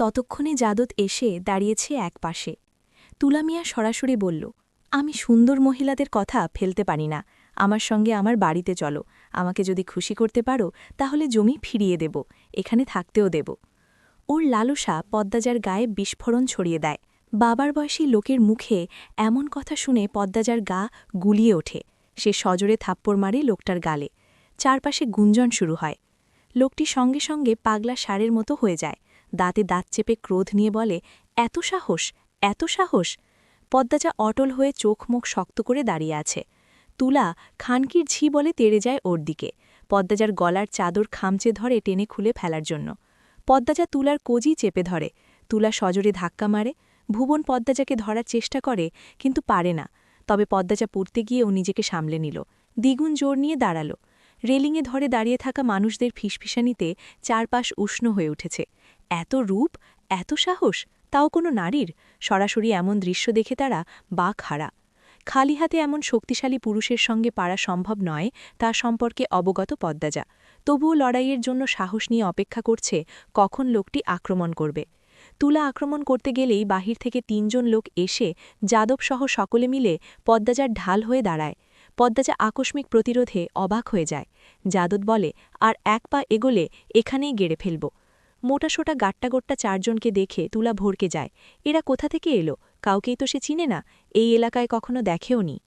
ততক্ষণে যাদত এসে দাঁড়িয়েছে এক পাশে। তুলা মিয়া সরাসরি বলল, আমি সুন্দর মহিলাদের কথা ফেলতে পারি না। আমার সঙ্গে আমার বাড়িতে চলো। আমাকে যদি খুশি করতে পারো, তাহলে জমি ফিরিয়ে দেব। এখানে থাকতেও দেব ওর লালসা পদ্মাজার গায়ে বিস্ফোরণ ছড়িয়ে দেয়। বাবার বয়সী লোকের মুখে এমন কথা শুনে পদ্মাজার গা গুলিয়ে ওঠে। সে সজোরে থাপ্পড় মারে লোকটার গালে। চারপাশে গুঞ্জন শুরু হয়। লোকটি সঙ্গে সঙ্গে পাগলা সারের মতো হয়ে যায়। দাঁতে দাঁত চেপে ক্রোধ নিয়ে বলে, এত সাহস এত সাহস! পদ্মাজা অটল হয়ে চোখ মুখ শক্ত করে দাঁড়িয়ে আছে। তুলা খানকির ঝি বলে তেড়ে যায় ওর দিকে। পদ্মাজার গলার চাদর খামচে ধরে টেনে খুলে ফেলার জন্য। পদ্মাজা তুলার কোজি চেপে ধরে। তুলা সজোরে ধাক্কা মারে। ভুবন পদ্মাজাকে ধরার চেষ্টা করে, কিন্তু পারে না। তবে পদ্মাজা পড়তে গিয়েও নিজেকে সামলে নিল। দ্বিগুণ জোর নিয়ে দাঁড়াল। রেলিংয়ে ধরে দাঁড়িয়ে থাকা মানুষদের ফিসফিসানিতে চারপাশ উষ্ণ হয়ে উঠেছে। এত রূপ, এত সাহস, তাও কোনো নারীর? সরাসরি এমন দৃশ্য দেখে তারা বা খাড়া। খালি হাতে এমন শক্তিশালী পুরুষের সঙ্গে পারা সম্ভব নয়, তা সম্পর্কে অবগত পদ্মাজা। তবুও লড়াইয়ের জন্য সাহস নিয়ে অপেক্ষা করছে কখন লোকটি আক্রমণ করবে। তুলা আক্রমণ করতে গেলেই বাহির থেকে তিনজন লোক এসে যাদবসহ সকলে মিলে পদ্মাজার ঢাল হয়ে দাঁড়ায়। পদ্মাজা আকস্মিক প্রতিরোধে অবাক হয়ে যায়। যাদব বলে, আর এক পা এগোলে এখানেই গেড়ে ফেলব। মোটাসোটা গাট্টাগোট্টা চারজনকে দেখে তুলা ভরকে যায়। এরা কোথা থেকে এলো? কাউকেই তো সে চিনে না। এই এলাকায় কখনো দেখেও নি।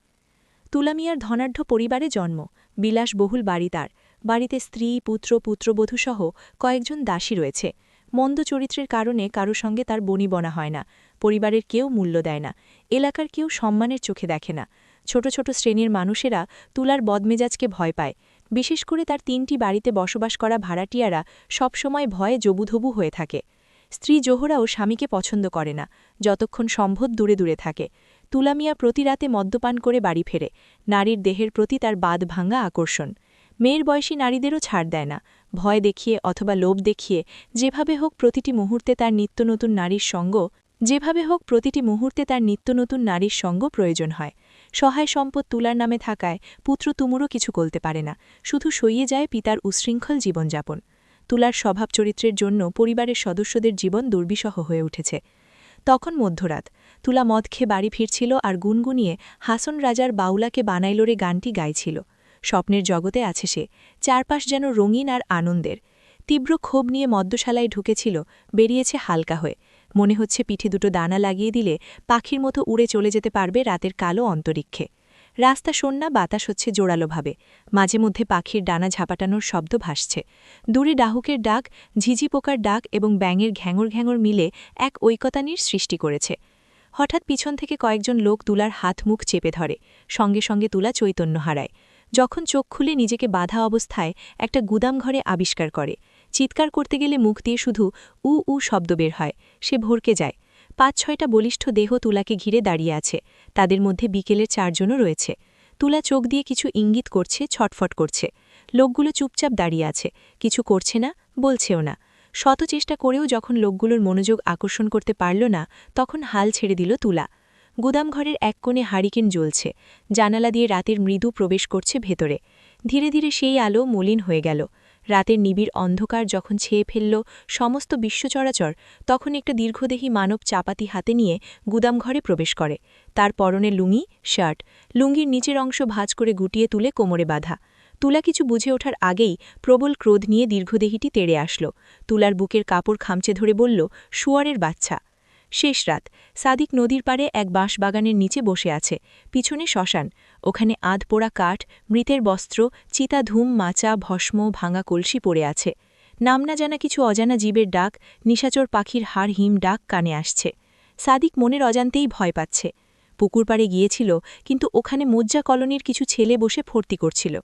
তুলামিয়ার ধনাঢ্য পরিবারে জন্ম। বিলাসবহুল বাড়ি তার। বাড়িতে স্ত্রী, পুত্র, পুত্রবধূসহ কয়েকজন দাসী রয়েছে। মন্দ চরিত্রের কারণে কারও সঙ্গে তার বনিবনা হয় না। পরিবারের কেউ মূল্য দেয় না। এলাকার কেউ সম্মানের চোখে দেখে না। ছোট ছোট শ্রেণির মানুষেরা তুলার বদমেজাজকে ভয় পায়। বিশেষ করে তার তিনটি বাড়িতে বসবাস করা ভাড়াটিয়ারা সবসময় ভয়ে জবুধবু হয়ে থাকে। স্ত্রী জোহরাও স্বামীকে পছন্দ করে না, যতক্ষণ সম্ভব দূরে দূরে থাকে। তুলামিয়া প্রতি রাতে মদ্যপান করে বাড়ি ফেরে, নারীর দেহের প্রতি তার বাদ ভাঙ্গা আকর্ষণ। মেয়ের বয়সী নারীদেরও ছাড় দেয় না, ভয় দেখিয়ে অথবা লোভ দেখিয়ে যেভাবে হোক প্রতিটি মুহূর্তে তার নিত্য নতুন নারীর সঙ্গ, যেভাবে হোক প্রতিটি মুহূর্তে তার নিত্য নতুন নারীর সঙ্গ প্রয়োজন হয়। সহায় সম্পদ তুলার নামে থাকায় পুত্র তুমুরও কিছু করতে পারে না, শুধু সইয়ে যায় পিতার উশৃঙ্খল জীবনযাপন। তুলার স্বভাব চরিত্রের জন্য পরিবারের সদস্যদের জীবন দুর্বিষহ হয়ে উঠেছে। তখন মধ্যরাত, তুলা মদ খেয়ে বাড়ি ফিরছিল আর গুনগুনিয়ে হাসন রাজার বাউলাকে বানাইলোরে গানটি গাইছিল। স্বপ্নের জগতে আছে সে, চারপাশ যেন রঙিন আর আনন্দের। তীব্র ক্ষোভ নিয়ে মদ্যশালায় ঢুকেছিল, বেরিয়েছে হালকা হয়ে। মনে হচ্ছে পিঠে দুটো দানা লাগিয়ে দিলে পাখির মতো উড়ে চলে যেতে পারবে রাতের কালো অন্তরিক্ষে। রাস্তা সন্না বাতাস হচ্ছে জোরালোভাবে। মাঝে মধ্যে পাখির ডানা ঝাপাটানোর শব্দ ভাসছে। দূরে ডাহুকের ডাক, ঝিঝি পোকার ডাক এবং ব্যাঙের ঘ্যাঙর ঘ্যাঙর মিলে এক ঐকতানির সৃষ্টি করেছে। হঠাৎ পিছন থেকে কয়েকজন লোক তুলার হাত মুখ চেপে ধরে। সঙ্গে সঙ্গে তুলা চৈতন্য হারায়। যখন চোখ খুলে নিজেকে বাধা অবস্থায় একটা গুদাম ঘরে আবিষ্কার করে, চিৎকার করতে গেলে মুখ দিয়ে শুধু উ উ শব্দ বের হয়, সে ভরকে যায়। পাঁচ ছয়টা বলিষ্ঠ দেহ তুলাকে ঘিরে দাঁড়িয়ে আছে, তাদের মধ্যে বিকেলের চারজনও রয়েছে। তুলা চোখ দিয়ে কিছু ইঙ্গিত করছে, ছটফট করছে। লোকগুলো চুপচাপ দাঁড়িয়ে আছে, কিছু করছে না, বলছেও না। শত চেষ্টা করেও যখন লোকগুলোর মনোযোগ আকর্ষণ করতে পারল না, তখন হাল ছেড়ে দিল তুলা। গুদামঘরের এক কোণে হারিকেন জ্বলছে, জানালা দিয়ে রাতের মৃদু প্রবেশ করছে ভেতরে। ধীরে ধীরে সেই আলো মলিন হয়ে গেল। রাতের নিবিড় অন্ধকার যখন ছেয়ে ফেলল সমস্ত বিশ্ব চরাচর, তখন একটা দীর্ঘদেহী মানব চাপাতি হাতে নিয়ে গুদামঘরে প্রবেশ করে। তার পরনে লুঙ্গি, শার্ট, লুঙ্গির নিচের অংশ ভাঁজ করে গুটিয়ে তুলে কোমরে বাঁধা। তুলা কিছু বুঝে ওঠার আগেই প্রবল ক্রোধ নিয়ে দীর্ঘদেহীটি তেড়ে আসল। তুলার বুকের কাপড় খামচে ধরে বলল, শুয়ারের বাচ্চা। শেষ রাত। সাদিক নদীর পাড়ে এক বাঁশবাগানের নিচে বসে আছে। পিছনে শ্মশান। ওখানে আধ পোড়া কাঠ, মৃতের বস্ত্র, চিতা ধূম, মাচা, ভস্ম, ভাঙা কলসি পড়ে আছে। নাম না জানা কিছু অজানা জীবের ডাক, নিশাচর পাখির হাড় হিম ডাক কানে আসছে। সাদিক মনের অজান্তেই ভয় পাচ্ছে। পুকুর পাড়ে গিয়েছিল, কিন্তু ওখানে মজ্জা কলোনির কিছু ছেলে বসে ফর্তি করছিল।